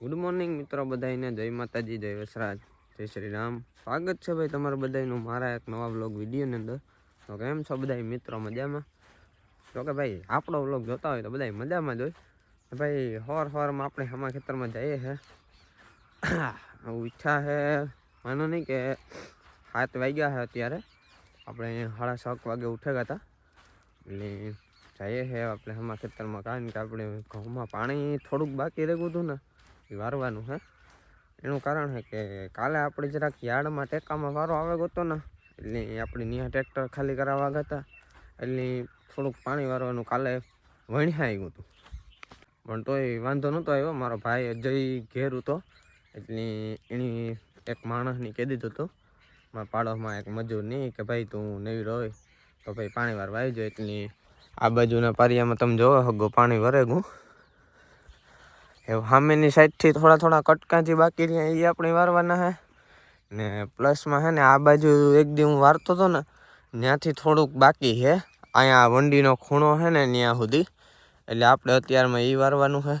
Good morning મિત્રો. બધાને જય માતાજી, જય વસરાજ, જય શ્રી રામ સ્વાગત છે ભાઈ તમારા બધાનું મારા એક નવા વ્લોગ વિડીયોની અંદર. તો કેમ છો બધા મિત્રો, મજામાં? તો કે ભાઈ, આપણો વ્લોગ જોતા હોય તો બધા મજામાં જ હોય. ભાઈ હોર હોરમાં આપણે હમા ખેતરમાં જઈએ છે ઈચ્છા છે માનો નહીં કે સાત વાગ્યા છે અત્યારે. આપણે સાડા સાત વાગે ઉઠેગા હતા. એટલે જઈએ છે આપણે હમા ખેતરમાં. કારણ કે આપણે ઘઉંમાં પાણી થોડુંક બાકી રહ્યું હતું ને એ વારવાનું હે. એનું કારણ છે કે કાલે આપણે જરાક યાર્ડમાં ટેકામાં વારો આવે ગયો ને, એટલે આપણે ત્યાં ટ્રેક્ટર ખાલી કરાવવા ગયા હતા. એટલે થોડુંક પાણી વારવાનું કાલે વણ્યા આવ્યું હતું. પણ તોય વાંધો નહોતો આવ્યો. મારો ભાઈ અજય ઘેર હતો, એટલે એની એક માણસની કહી દીધું હતું, મારા પાડોશમાં એક મજૂર નહીં કે ભાઈ તું નવી હોય તો ભાઈ પાણી વારવા આવી જાય એટલે આ બાજુના પારિયામાં તમે જોવો, હગો પાણી વરે ગયું. એવું સામેની સાઈડથી થોડા થોડા કટકાથી બાકી રહ્યા એ આપણે વારવાના હે. ને પ્લસમાં છે ને આ બાજુ એક દી હું વારતો હતો ને, ત્યાંથી થોડુંક બાકી છે અહીંયા વંડીનો ખૂણો છે ને ત્યાં સુધી. એટલે આપણે અત્યારમાં એ વારવાનું છે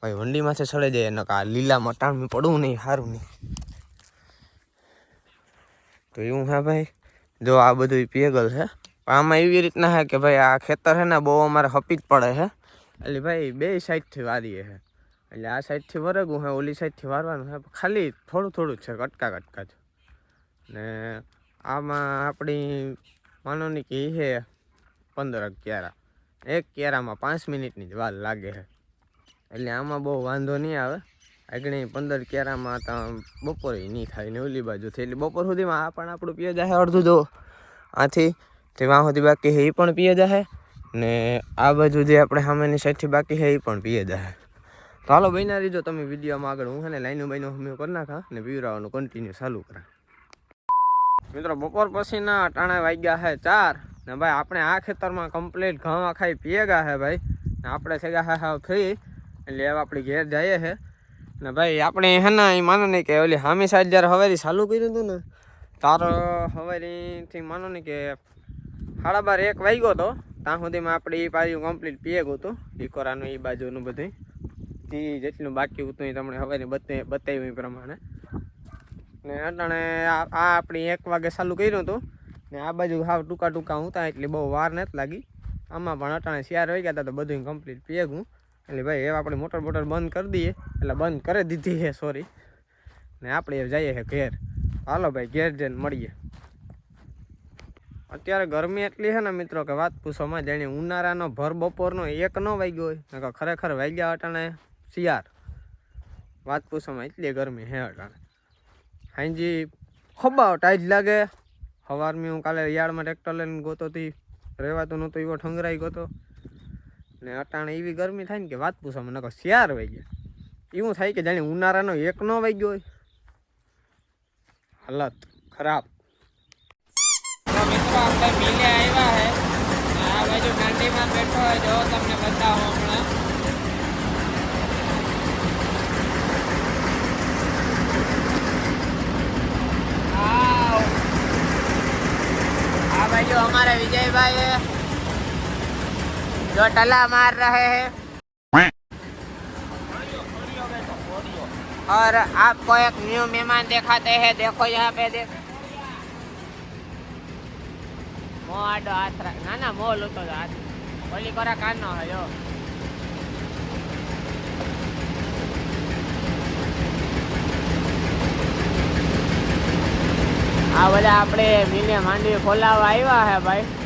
ભાઈ, વંડીમાંથી સડે જાય એને આ લીલા મટાણમાં પડવું નહીં, સારું નહીં. તો એવું હે ભાઈ. જો આ બધું પેગલ છે આમાં એવી રીતના છે કે ભાઈ આ ખેતર છે ને બહુ અમારે હપી જ પડે છે એટલે ભાઈ, બે સાઈડથી વારીએ છે એટલે આ સાઈડથી વરગું હે, ઓલી સાઈડથી વારવાનું હે ખાલી થોડું થોડું છે, કટકા કટકા જ. ને આમાં આપણી માનો ને કે છે પંદર ક્યારા એક ક્યારામાં પાંચ મિનિટની જ વાર લાગે છે એટલે આમાં બહુ વાંધો નહીં આવે. આગળ પંદર ક્યારામાં તો બપોરે નહીં થાય ને ઓલી બાજુથી એટલે બપોર સુધીમાં આ પણ આપણું પીએ જાય અડધું જો. આથી તે વાં સુધી બાકી છે એ પણ પીએ જાહે. ને આ બાજુ જે આપણે સામેની સાઈડથી બાકી છે એ પણ પીએ જાય તો હાલો, બન્યા રહીજો તમે વિડીયોમાં આગળ. હું છે ને લાઈનો બાઈનો હમી કરી નાખા ને પીવરાવાનું કન્ટિન્યુ ચાલુ કરા. મિત્રો, બપોર પછીના અટાણા વાગ્યા છે ચાર ને ભાઈ, આપણે આ ખેતરમાં કમ્પ્લીટ ઘઉં ખાઈ પીએ ગયા છે ભાઈ. ને આપણે સેગા હા ફ્રી એટલે હવે આપણે ઘેર જઈએ છે ને ભાઈ, આપણે હે ને એ માનો ને કે ઓલી હામી સાઈડ જ્યારે હવેરી ચાલુ કર્યું હતું ને, તારો હવેરીથી માનો ને કે સાડા બાર એક વાગ્યો હતો ત્યાં સુધીમાં આપણે એ બાજુ કમ્પ્લીટ પીએ ગયું હતું ઈકોરાનું એ બાજુનું બધું તે જેટલું બાકી હતું તમને હવે બતાવી બતાવ્યું એ પ્રમાણે. ને અટાણે આ આપણી એક વાગે ચાલુ કર્યું હતું. ને આ બાજુ હાવ ટૂંકા ટૂંકા હતા એટલે બહુ વાર નથી લાગી. આમાં પણ અટાણે શિયાર હોય ગયા હતા તો બધું કમ્પ્લીટ પીએગું એટલે ભાઈ, હવે આપણે મોટર મોટર બંધ કરી દઈએ. એટલે બંધ કરી દીધી છે સોરી ને આપણે જઈએ છે ઘેર. હાલો ભાઈ, ઘેર જઈને મળીએ. અત્યારે ગરમી એટલી છે ને મિત્રો કે વાત પૂછોમાં જાણે ઉનાળાનો ભર બપોરનો એક ન વાગ્યો હોય. ખરેખર વાગ્યા અટાણે શિયાર વાત પૂછવામાં એટલી ગરમી હે અટાણે. હાંજી ખબાવ ટાઈજ લાગે. સવારમાં હું કાલે યાર્ડમાં ટ્રેક્ટર લઈને ગોતો હતી રહેવાતું નહોતો એવો ઠંગરાઈ ગયો ને અટાણે એવી ગરમી થાય ને કે વાત પૂછવામાં નકર શિયાર વાગ્યા એવું થાય કે જાણે ઉનાળાનો એક ન વાગ્યો હોય. હાલત ખરાબ. મિત્રો, આપણે મિલે આવ્યા હે. આ બાજુ ગાંધીમાં બેઠો હોય જો તમને બતાવો હમણાં. हमारे विजयभाई है जो टला मार रहे हैं और आपको एक न्यू मेहमान दिखाते हैं देखो यहाँ पे देख મો આડો હાથ રાખ ના ના મો લૂતો જ હાથ ઓલી કોરા કાન નો હયો આ બધા આપણે મિલે માંડવી ખોલાવવા આવ્યા હે ભાઈ ને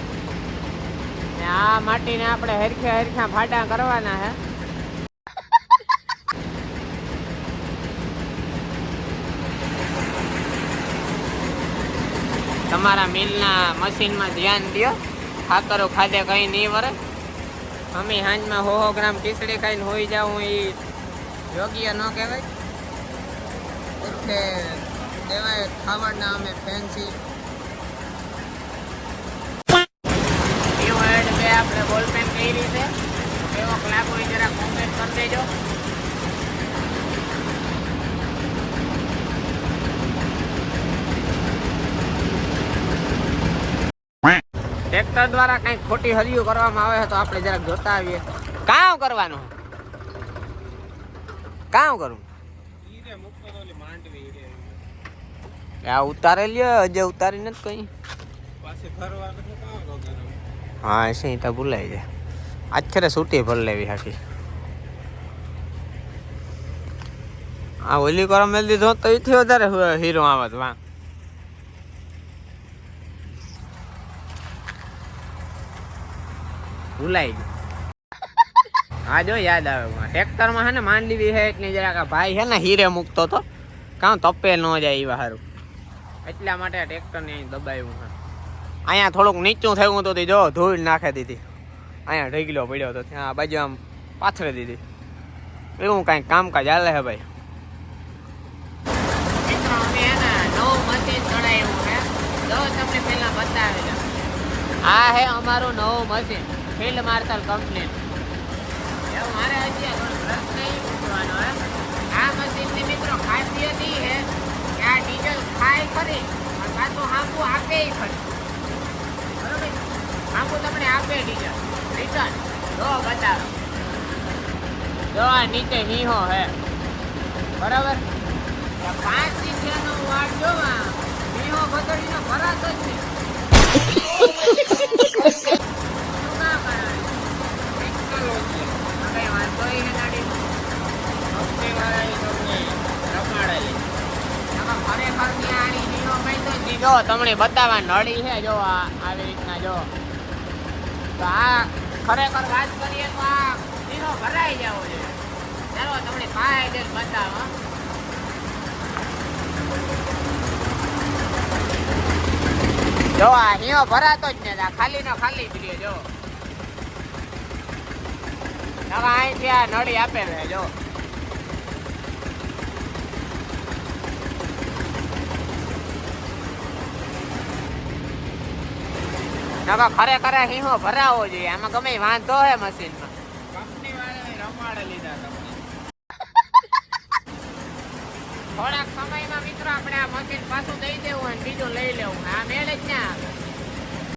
આ માટીને આપણે હરખે હરખા ફાટા કરવાના હે. તમારા મિલના મશીનમાં ધ્યાન દો ખાતરો ખાધે કંઈ નહીં વરે. અમે સાંજમાં હો ગ્રામ ખીચડી ખાઈને હોઈ જાઉં એ યોગ્ય ન કહેવાય. એટલે કહેવાય ખાવાના અમે ફેન્સી એવું એડ કે આપણે બોલપેન કઈ રીતે એવો ક્લાક હોય જરા કોમેન્ટ કરી દેજો. ટ્રેક્ટર દ્વારા કઈ ખોટી હરિયું કરવામાં આવે તો આપણે જરાક જોતા આવીએ. કામ કરવાનું? કામ કરું આ ઉતારે લ્યો હજે ઉતારી નથી કઈ. હા એ તો ભૂલાઈ જાય. આખરે સૂટી ભર લેવી હાકી. આ ઓલી કરો મેલ દીધો તો એથી વધારે હીરો આવત વાં ભૂલાઈ ગયું. હા જો યાદ આવે ટ્રેક્ટરમાં હે ને માંડવી હે એટલે જરાક ભાઈ હે ને હીરે મૂકતો તો, કાં તપે ન જાય એવા સારું એટલા માટે ટ્રેક્ટરને અહીં દબાવ્યું અહીંયા થોડુંક નીચું થયું હતું જો ધૂળ નાખી દીધી. અહીંયા ઢગલો પડ્યો હતો, ત્યાં આ બાજુ આમ પાથરે દીધી. એવું કાંઈક કામકાજ હાલે હે ભાઈ. આ હે અમારું નવું મશીન, ફિલ્ડ માર્શલ કંપની મારે હજી આ મશીનની મિત્રો ખાસિયત ઈ હે કે આ ડીઝલ ખાય ખરી પાછું હાંકું આપે ખરી. બરોબર? હાંકું તમને આપે ડીઝલ. રિટર્ન જો બતાવો જો આ નીચે હીહો હે. બરાબર? પાંચ દીઠિયાનો વાળ જોવા હીહો બદડીનો ભરાતો જ છે. જો તમને બતાવવા નળી છે જો આવી રીતના જો. તો ખરેખર વાત કરીએ તો આ હીરો ભરાઈ જવો છે. ચાલો તમને ફાયદે બતાવો. જો આ હીરો ભરાતો જ ને ખાલી નો ખાલી રહ્યો, જો. હવે અહીંથી આ નળી આપેલ છે, જો. નકા ખરેખર હિંહો ભરાવો જોઈએ. આમાં ગમે વાંધો હે મશીનમાં કંપની વાળાએ રમાડે લીધા તમને. થોડાક સમયમાં મિત્રો આપણે આ મશીન પાછું દઈ દેવું અને બીજું લઈ લેવું. આ મેળે જ ના આવે.